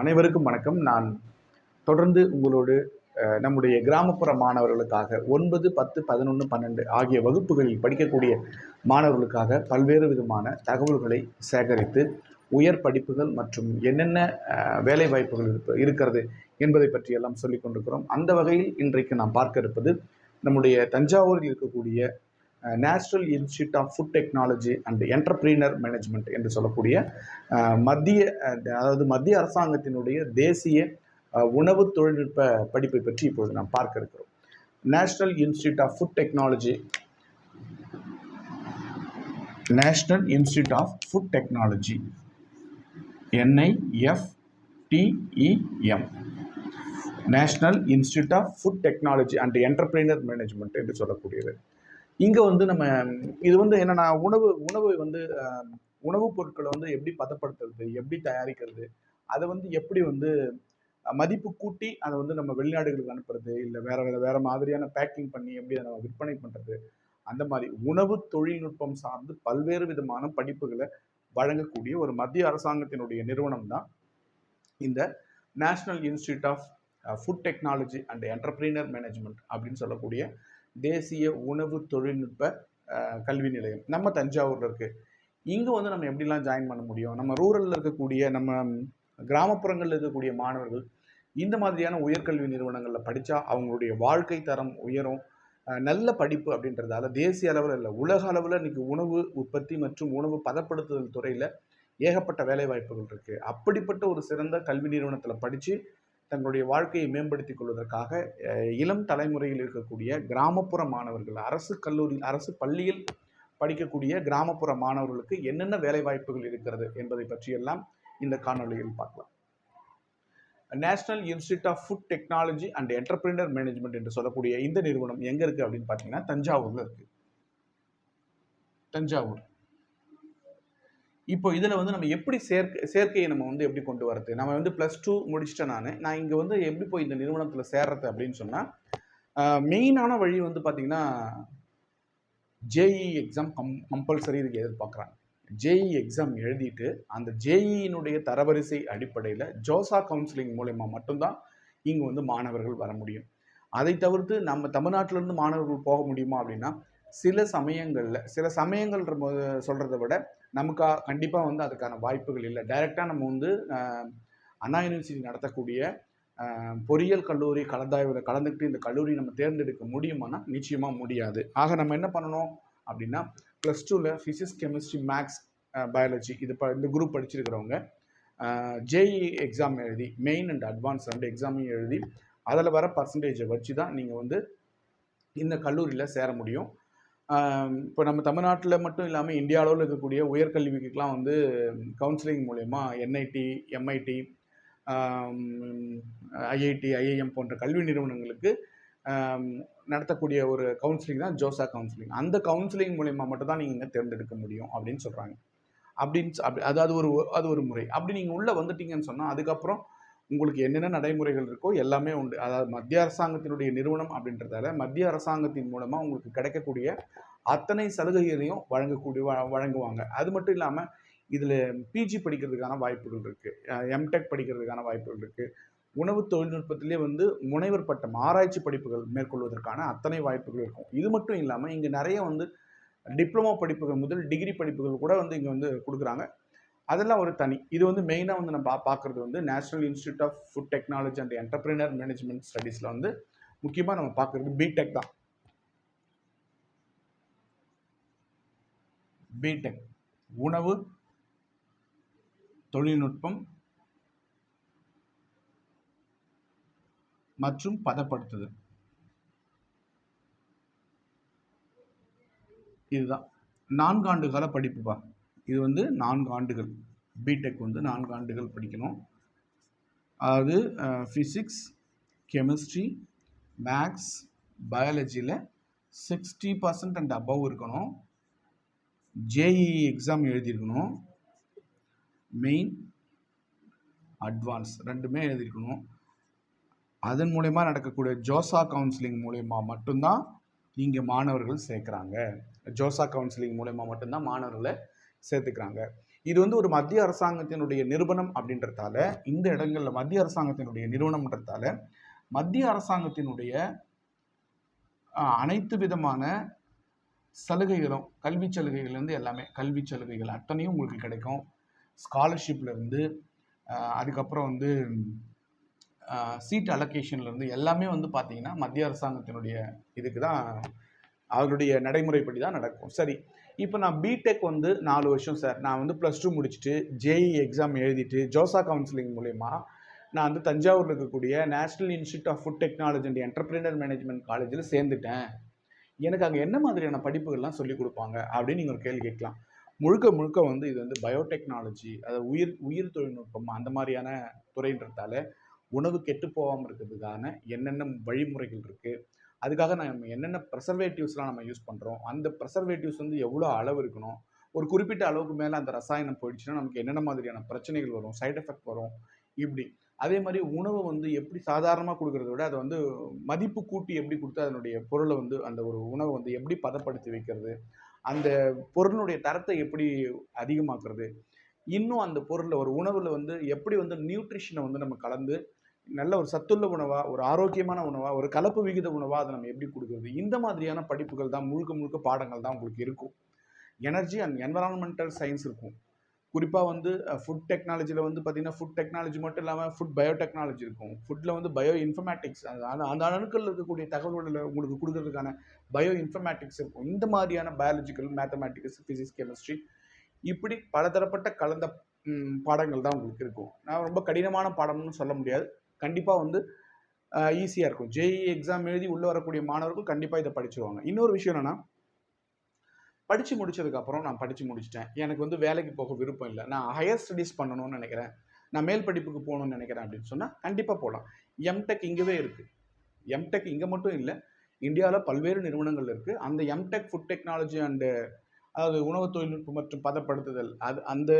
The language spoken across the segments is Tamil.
அனைவருக்கும் வணக்கம். நான் தொடர்ந்து உங்களோடு நம்முடைய கிராமப்புற மாணவர்களுக்காக ஒன்பது பத்து பதினொன்று பன்னெண்டு ஆகிய வகுப்புகளில் படிக்கக்கூடிய மாணவர்களுக்காக பல்வேறு விதமான தகவல்களை சேகரித்து உயர் படிப்புகள் மற்றும் என்னென்ன வேலைவாய்ப்புகள் வேலை வாய்ப்புகள் இருப்ப- இருக்கிறது என்பதை பற்றியெல்லாம் சொல்லிக் கொண்டிருக்கிறோம். அந்த வகையில் இன்றைக்கு நாம் பார்க்க இருப்பது நம்முடைய தஞ்சாவூரில் இருக்கக்கூடிய national institute of food technology and entrepreneur management என்று சொல்லக்கூடிய மத்திய அதாவது மத்திய அரசாங்கத்தினுடைய தேசிய உணவு தொழில்நுட்ப படிப்பை பற்றி இப்பொழுது நாம் பார்க்க இருக்கிறோம். National institute of food technology national institute of food technology NIFTEM national institute of food technology and entrepreneur management என்று சொல்லக்கூடியது. இங்கே வந்து நம்ம இது வந்து என்னென்னா உணவு உணவு வந்து உணவுப் பொருட்களை வந்து எப்படி பதப்படுத்துறது எப்படி தயாரிக்கிறது அதை வந்து எப்படி வந்து மதிப்பு கூட்டி அதை வந்து நம்ம வெளிநாடுகளுக்கு அனுப்புறது இல்லை வேற வேற வேற மாதிரியான பேக்கிங் பண்ணி எப்படி அதை நம்ம விற்பனை பண்ணுறது அந்த மாதிரி உணவு தொழில்நுட்பம் சார்ந்து பல்வேறு விதமான படிப்புகளை வழங்கக்கூடிய ஒரு மத்திய அரசாங்கத்தினுடைய நிறுவனம் தான் இந்த national institute of food technology and entrepreneur management அப்படின்னு சொல்லக்கூடிய தேசிய உணவு தொழில்நுட்ப கல்வி நிலையம். நம்ம தஞ்சாவூரில் இருக்குது இங்கே வந்து நம்ம எப்படிலாம் ஜாயின் பண்ண முடியும்? நம்ம ரூரலில் இருக்கக்கூடிய நம்ம கிராமப்புறங்களில் இருக்கக்கூடிய மாணவர்கள் இந்த மாதிரியான உயர்கல்வி நிறுவனங்களில் படித்தா அவங்களுடைய வாழ்க்கை தரம் உயரும். நல்ல படிப்பு அப்படின்றதால தேசிய அளவில் இல்லை உலக அளவில் இன்றைக்கி உணவு உற்பத்தி மற்றும் உணவு பதப்படுத்துதல் துறையில் ஏகப்பட்ட வேலைவாய்ப்புகள் இருக்குது அப்படிப்பட்ட ஒரு சிறந்த கல்வி நிறுவனத்தில் படித்து தங்களுடைய வாழ்க்கையை மேம்படுத்திக் கொள்வதற்காக இளம் தலைமுறையில் இருக்கக்கூடிய கிராமப்புற மாணவர்கள் அரசு கல்லூரி அரசு பள்ளியில் படிக்கக்கூடிய கிராமப்புற மாணவர்களுக்கு என்னென்ன வேலைவாய்ப்புகள் இருக்கிறது என்பதை பற்றியெல்லாம் இந்த காணொளியில் பார்க்கலாம். National institute of food technology and entrepreneur management என்று சொல்லக்கூடிய இந்த நிறுவனம் எங்கே இருக்குது அப்படின்னு பார்த்தீங்கன்னா தஞ்சாவூரில் இருக்குது தஞ்சாவூர். இப்போ இதில் வந்து நம்ம எப்படி சேர்க்க சேர்க்கையை நம்ம வந்து எப்படி கொண்டு வரது? நம்ம வந்து ப்ளஸ் டூ முடிச்சுட்டேன் நான். நான் இங்கே வந்து எப்படி போய் இந்த நிறுவனத்தில் சேர்றது அப்படின்னு சொன்னால் மெயினான வழி வந்து பார்த்தீங்கன்னா ஜேஇ எக்ஸாம் கம் கம்பல்சரி இதுக்கு எதிர்பார்க்குறாங்க. ஜேஇ எக்ஸாம் எழுதிட்டு அந்த ஜேஇனுடைய தரவரிசை அடிப்படையில் ஜோசா கவுன்சிலிங் மூலயமா மட்டும்தான் இங்கே வந்து மாணவர்கள் வர முடியும். அதை தவிர்த்து நம்ம தமிழ்நாட்டிலேருந்து மாணவர்கள் போக முடியுமா அப்படின்னா சில சமயங்களில் சில சமயங்கள்ன்ற சொல்கிறத விட நமக்கா கண்டிப்பாக வந்து அதுக்கான வாய்ப்புகள் இல்லை. டைரெக்டாக நம்ம வந்து அண்ணா யூனிவர்சிட்டி நடத்தக்கூடிய பொறியியல் கல்லூரி கலந்தாய்வில் கலந்துக்கிட்டு இந்த கல்லூரி நம்ம தேர்ந்தெடுக்க முடியுமானா நிச்சயமாக முடியாது. ஆக நம்ம என்ன பண்ணணும் அப்படின்னா ப்ளஸ் டூவில் ஃபிசிக்ஸ் கெமிஸ்ட்ரி மேக்ஸ் பயாலஜி இது ப இந்த குரூப் படிச்சிருக்கிறவங்க ஜேஇ எக்ஸாம் எழுதி மெயின் அண்ட் அட்வான்ஸ் ரெண்டு எக்ஸாமையும் எழுதி அதில் வர பர்சன்டேஜை வச்சு தான் நீங்கள் வந்து இந்த கல்லூரியில் சேர முடியும். இப்போ நம்ம தமிழ்நாட்டில் மட்டும் இல்லாமல் இந்தியா அளவில் இருக்கக்கூடிய உயர்கல்விக்கெலாம் வந்து கவுன்சிலிங் மூலயமா என்ஐடி எம்ஐடி ஐஐடி ஐஐஎம் போன்ற கல்வி நிறுவனங்களுக்கு நடத்தக்கூடிய ஒரு கவுன்சிலிங் தான் ஜோசா கவுன்சிலிங் அந்த கவுன்சிலிங் மூலயமா மட்டும் தான் நீங்கள் தேர்ந்தெடுக்க முடியும் அப்படின்னு சொல்கிறாங்க அப்படின்னு அப்படி அது அது ஒரு அது ஒரு முறை. அப்படி நீங்கள் உள்ளே வந்துட்டீங்கன்னு சொன்னால் அதுக்கப்புறம் உங்களுக்கு என்னென்ன நடைமுறைகள் இருக்கோ எல்லாமே உண்டு. அதாவது மத்திய அரசாங்கத்தினுடைய நிறுவனம் அப்படின்றதால மத்திய அரசாங்கத்தின் மூலமாக உங்களுக்கு கிடைக்கக்கூடிய அத்தனை சலுகைகளையும் வழங்கக்கூடிய வ- வழங்குவாங்க. அது மட்டும் இல்லாமல் இதில் பிஜி படிக்கிறதுக்கான வாய்ப்புகள் இருக்குது எம்டெக் படிக்கிறதுக்கான வாய்ப்புகள் இருக்குது உணவு தொழில்நுட்பத்திலே வந்து முனைவர் பட்டம் ஆராய்ச்சி படிப்புகள் மேற்கொள்வதற்கான அத்தனை வாய்ப்புகள் இருக்கும். இது மட்டும் இல்லாமல் இங்கே நிறைய வந்து டிப்ளமோ படிப்புகள் முதல் டிகிரி படிப்புகள் கூட வந்து இங்கே வந்து கொடுக்குறாங்க. அதெல்லாம் ஒரு தனி. இது வந்து மெயினாக வந்து நம்ம பா பார்க்குறது வந்து national institute of food technology and entrepreneur management ஸ்டடீஸில் வந்து முக்கியமாக நம்ம பார்க்குறது பிடெக் தான். பிடெக் உணவு தொழில்நுட்பம் மற்றும் பதப்படுத்துதல். இதுதான். நான்காண்டு கால படிப்புப்பா இது வந்து நான்கு ஆண்டுகள். பிடெக் வந்து நான்கு ஆண்டுகள் படிக்கணும். அதாவது ஃபிசிக்ஸ் கெமிஸ்ட்ரி மேக்ஸ் பயாலஜியில் சிக்ஸ்டி பர்சன்ட் அண்ட் அபவ் இருக்கணும். ஜேஇ எக்ஸாம் எழுதியிருக்கணும். மெயின் அட்வான்ஸ் ரெண்டுமே எழுதியிருக்கணும். அதன் மூலயமா நடக்கக்கூடிய ஜோசா கவுன்சிலிங் மூலயமா மட்டும்தான் இங்கே மாணவர்கள் சேர்க்குறாங்க. ஜோசா கவுன்சிலிங் மூலயமா மட்டும்தான் மாணவர்களை சேர்த்துக்கிறாங்க. இது வந்து ஒரு மத்திய அரசாங்கத்தினுடைய நிறுவனம் அப்படின்றதால இந்த இடங்களில் மத்திய அரசாங்கத்தினுடைய நிறுவனம்ன்றதால மத்திய அரசாங்கத்தினுடைய அனைத்து விதமான சலுகைகளும் கல்வி சலுகைகள்லேருந்து எல்லாமே கல்வி சலுகைகள் அத்தனையும் உங்களுக்கு கிடைக்கும். ஸ்காலர்ஷிப்லேருந்து அதுக்கப்புறம் வந்து சீட் அலோகேஷன்லேருந்து எல்லாமே வந்து பார்த்தீங்கன்னா மத்திய அரசாங்கத்தினுடைய இதுக்கு தான் அவருடைய நடைமுறைப்படி தான் நடக்கும். சரி இப்போ நான் பிடெக் வந்து நாலு வருஷம் சார் நான் வந்து ப்ளஸ் டூ முடிச்சுட்டு ஜேஇ எக்ஸாம் எழுதிட்டு ஜோசா கவுன்சிலிங் மூலயமா நான் வந்து தஞ்சாவூரில் இருக்கக்கூடிய national institute of food technology and entrepreneur management காலேஜில் சேர்ந்துட்டேன். எனக்கு அங்கே என்ன மாதிரியான படிப்புகள்லாம் சொல்லிக் கொடுப்பாங்க அப்படின்னு நீங்கள் ஒரு கேள்வி கேட்கலாம். முழுக்க முழுக்க வந்து இது வந்து பயோடெக்னாலஜி அதாவது உயிர் உயிர் தொழில்நுட்பம் அந்த மாதிரியான துறைன்றதால உணவு கெட்டு போகாமல் இருக்கிறதுக்கான என்னென்ன வழிமுறைகள் இருக்குது அதுக்காக நம்ம என்னென்ன ப்ரெசர்வேட்டிவ்ஸ்லாம் நம்ம யூஸ் பண்ணுறோம் அந்த ப்ரெசர்வேட்டிவ்ஸ் வந்து எவ்வளோ அளவு இருக்கணும்? ஒரு குறிப்பிட்ட அளவுக்கு மேலே அந்த ரசாயனம் போயிடுச்சுன்னா நமக்கு என்னென்ன மாதிரியான பிரச்சனைகள் வரும்? சைடு எஃபெக்ட் வரும். இப்படி. அதே மாதிரி உணவை வந்து எப்படி சாதாரணமாக கொடுக்கறத விட அதை வந்து மதிப்பு கூட்டி எப்படி கொடுத்து அதனுடைய பொருளை வந்து அந்த ஒரு உணவை வந்து எப்படி பதப்படுத்தி வைக்கிறது? அந்த பொருளுடைய தரத்தை எப்படி அதிகமாக்குறது? இன்னும் அந்த பொருளில் ஒரு உணவில் வந்து எப்படி வந்து நியூட்ரிஷனை வந்து நம்ம கலந்து நல்ல ஒரு சத்துள்ள உணவா ஒரு ஆரோக்கியமான உணவா ஒரு கலப்பு விகித உணவா அதை நம்ம எப்படி கொடுக்குறது? இந்த மாதிரியான படிப்புகள் தான் முழுக்க முழுக்க பாடங்கள் தான் உங்களுக்கு இருக்கும். எனர்ஜி அண்ட் என்வரான்மெண்டல் சயின்ஸ் இருக்கும். குறிப்பாக வந்து ஃபுட் டெக்னாலஜியில் வந்து பார்த்தீங்கன்னா ஃபுட் டெக்னாலஜி மட்டும் இல்லாமல் ஃபுட் பயோடெக்னாலஜி இருக்கும். ஃபுட்டில் வந்து பயோ இன்ஃபர்மேட்டிக்ஸ் அந்த அந்த அணுக்கள் இருக்கக்கூடிய தகவல்களை உங்களுக்கு கொடுக்கறதுக்கான பயோ இன்ஃபர்மேட்டிக்ஸ் இருக்கும். இந்த மாதிரியான பயாலஜிக்கல் மேத்தமேட்டிக்ஸ் ஃபிசிக்ஸ் கெமிஸ்ட்ரி இப்படி பலதரப்பட்ட கலந்த பாடங்கள் தான் உங்களுக்கு இருக்கும். நான் ரொம்ப கடினமான பாடம்னு சொல்ல முடியாது. கண்டிப்பாக வந்து ஈஸியாக இருக்கும். ஜேஇ எக்ஸாம் எழுதி உள்ளே வரக்கூடிய மாணவர்கள் கண்டிப்பாக இதை படிச்சிருவாங்க. இன்னொரு விஷயம் என்னென்னா படித்து முடிச்சதுக்கப்புறம் நான் படித்து முடிச்சிட்டேன். எனக்கு வந்து வேலைக்கு போக விருப்பம் இல்லை. நான் ஹையர் ஸ்டடீஸ் பண்ணணும்னு நினைக்கிறேன். நான் மேல் படிப்புக்கு போகணும்னு நினைக்கிறேன் அப்படின்னு சொன்னால் கண்டிப்பாக போகலாம் எம்டெக் இங்கேவே இருக்குது எம்டெக் இங்கே மட்டும் இல்லை. இந்தியாவில் பல்வேறு நிறுவனங்கள் இருக்குது அந்த எம்டெக் ஃபுட் டெக்னாலஜி அண்டு அதாவது உணவு தொழில்நுட்பம் மற்றும் பதப்படுத்துதல் அது அந்த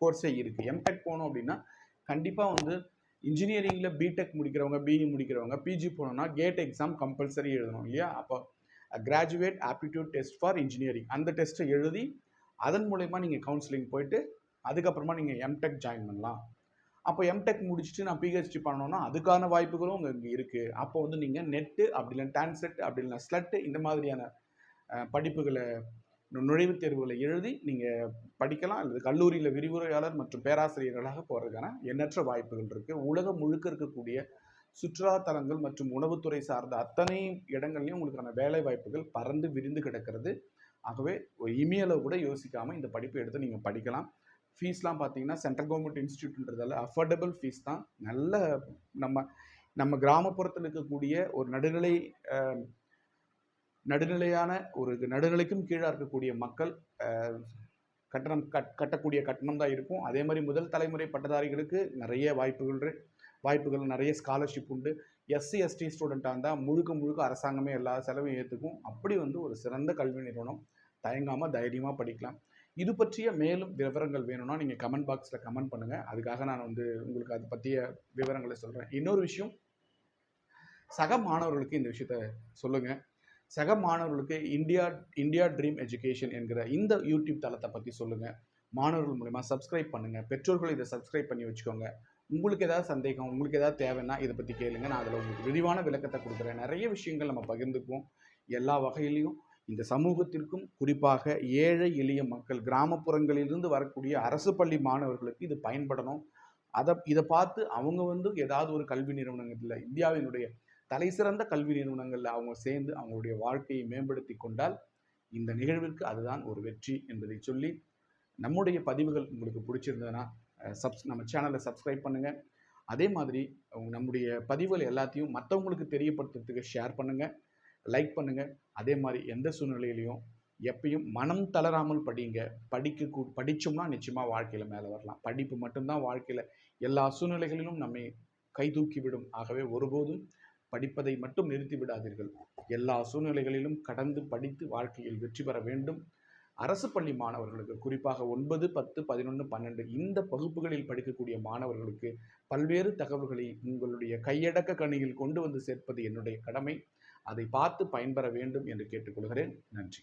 கோர்ஸே இருக்குது எம்டெக் போகணும் அப்படின்னா கண்டிப்பாக வந்து இன்ஜினியரிங்கில் பிடெக் முடிக்கிறவங்க பிஇ முடிக்கிறவங்க பிஜி போனோம்னா கேட் எக்ஸாம் கம்பல்சரி எழுதணும் இல்லையா? அப்போ graduate aptitude test for engineering அந்த டெஸ்ட்டை எழுதி அதன் மூலயமா நீங்கள் கவுன்சிலிங் போயிட்டு அதுக்கப்புறமா நீங்கள் எம்டெக் ஜாயின் பண்ணலாம். அப்போ எம்டெக் முடிச்சுட்டு நான் பிஹெச்டி பண்ணணும்னா அதுக்கான வாய்ப்புகளும் உங்கள் இங்கே இருக்குது அப்போ வந்து நீங்கள் நெட்டு அப்படி இல்லை டான்செட் அப்படி இல்லைனா ஸ்லட்டு இந்த மாதிரியான படிப்புகளை நுழைவுத் தேர்வுகளை எழுதி நீங்கள் படிக்கலாம் அல்லது கல்லூரியில் விரிவுரையாளர் மற்றும் பேராசிரியர்களாக போகிறதுக்கான எண்ணற்ற வாய்ப்புகள் இருக்குது உலகம் முழுக்க இருக்கக்கூடிய சுற்றுலாத்தலங்கள் மற்றும் உணவுத்துறை சார்ந்த அத்தனை இடங்கள்லையும் உங்களுக்கான வேலை வாய்ப்புகள் பறந்து விரிந்து கிடக்கிறது. ஆகவே ஒரு இமியளவு கூட யோசிக்காமல் இந்த படிப்பை எடுத்து நீங்கள் படிக்கலாம். ஃபீஸ்லாம் பார்த்தீங்கன்னா சென்ட்ரல் கவர்மெண்ட் இன்ஸ்டியூட்ன்றதால அஃபோர்டபுள் ஃபீஸ் தான். நல்ல நம்ம நம்ம கிராமப்புறத்தில் இருக்கக்கூடிய ஒரு நடுநிலை நடுநிலையான ஒரு நடுநிலைக்கும் கீழாக இருக்கக்கூடிய மக்கள் கட்டணம் கட் கட்டக்கூடிய கட்டணம் தான் இருக்கும். அதே மாதிரி முதல் தலைமுறை பட்டதாரிகளுக்கு நிறைய வாய்ப்புகள் வாய்ப்புகள் நிறைய ஸ்காலர்ஷிப் உண்டு. எஸ்சி எஸ்டி ஸ்டூடெண்ட்டாக இருந்தால் முழுக்க முழுக்க அரசாங்கமே எல்லா செலவையும் ஏற்றுக்கும் அப்படி வந்து ஒரு சிறந்த கல்வி நிறுவனம். தயங்காமல் தைரியமாக படிக்கலாம். இது பற்றிய மேலும் விவரங்கள் வேணும்னா நீங்கள் கமெண்ட் பாக்ஸில் கமெண்ட் பண்ணுங்கள் அதுக்காக நான் வந்து உங்களுக்கு அதை பற்றிய விவரங்களை சொல்கிறேன் இன்னொரு விஷயம் சக மாணவர்களுக்கு இந்த விஷயத்த சொல்லுங்கள் சக மாணவர்களுக்கு இந்தியா இந்தியா ட்ரீம் எஜுகேஷன் என்கிற இந்த யூடியூப் தளத்தை பற்றி சொல்லுங்கள் மாணவர்கள் மூலிமா சப்ஸ்கிரைப் பண்ணுங்கள் பெற்றோர்கள் இதை சப்ஸ்கிரைப் பண்ணி வச்சுக்கோங்க. உங்களுக்கு ஏதாவது சந்தேகம் உங்களுக்கு ஏதாவது தேவைன்னா இதை பற்றி கேளுங்க. நான் அதில் உங்களுக்கு விரிவான விளக்கத்தை கொடுக்குறேன். நிறைய விஷயங்கள் நம்ம பகிர்ந்துக்குவோம். எல்லா வகையிலையும் இந்த சமூகத்திற்கும் குறிப்பாக ஏழை எளிய மக்கள் கிராமப்புறங்களிலிருந்து வரக்கூடிய அரசு பள்ளி மாணவர்களுக்கு இது பயன்படணும். அதை இதை பார்த்து அவங்க வந்து ஏதாவது ஒரு கல்வி நிறுவனங்களில் இந்தியாவினுடைய தலை சிறந்த கல்வி நிறுவனங்களில் அவங்க சேர்ந்து அவங்களுடைய வாழ்க்கையை மேம்படுத்தி கொண்டால் இந்த நிகழ்விற்கு அதுதான் ஒரு வெற்றி என்பதை சொல்லி நம்முடைய பதிவுகள் உங்களுக்கு பிடிச்சிருந்ததுன்னா சப்ஸ் நம்ம சேனலை சப்ஸ்கிரைப் பண்ணுங்கள் அதே மாதிரி நம்முடைய பதிவுகள் எல்லாத்தையும் மற்றவங்களுக்கு தெரியப்படுத்துறதுக்கு ஷேர் பண்ணுங்கள் லைக் பண்ணுங்கள் அதே மாதிரி எந்த சூழ்நிலையிலையும் எப்பயும் மனம் தளராமல் படிங்க. படிக்க கூ படித்தோம்னா நிச்சயமாக வாழ்க்கையில் மேலே வரலாம். படிப்பு மட்டும்தான் வாழ்க்கையில் எல்லா சூழ்நிலைகளிலும் நம்மை கைதூக்கி விடும் ஆகவே ஒருபோதும் படிப்பதை மட்டும் நிறுத்தி விடாதீர்கள். எல்லா சூழ்நிலைகளிலும் கடந்து படித்து வாழ்க்கையில் வெற்றி பெற வேண்டும். அரசு பள்ளி மாணவர்களுக்கு குறிப்பாக ஒன்பது பத்து பதினொன்று பன்னெண்டு இந்த வகுப்புகளில் படிக்கக்கூடிய மாணவர்களுக்கு பல்வேறு தகவல்களை உங்களுடைய கையடக்க கணியில் கொண்டு வந்து சேர்ப்பது என்னுடைய கடமை. அதை பார்த்து பயன்பெற வேண்டும் என்று கேட்டுக்கொள்கிறேன். நன்றி.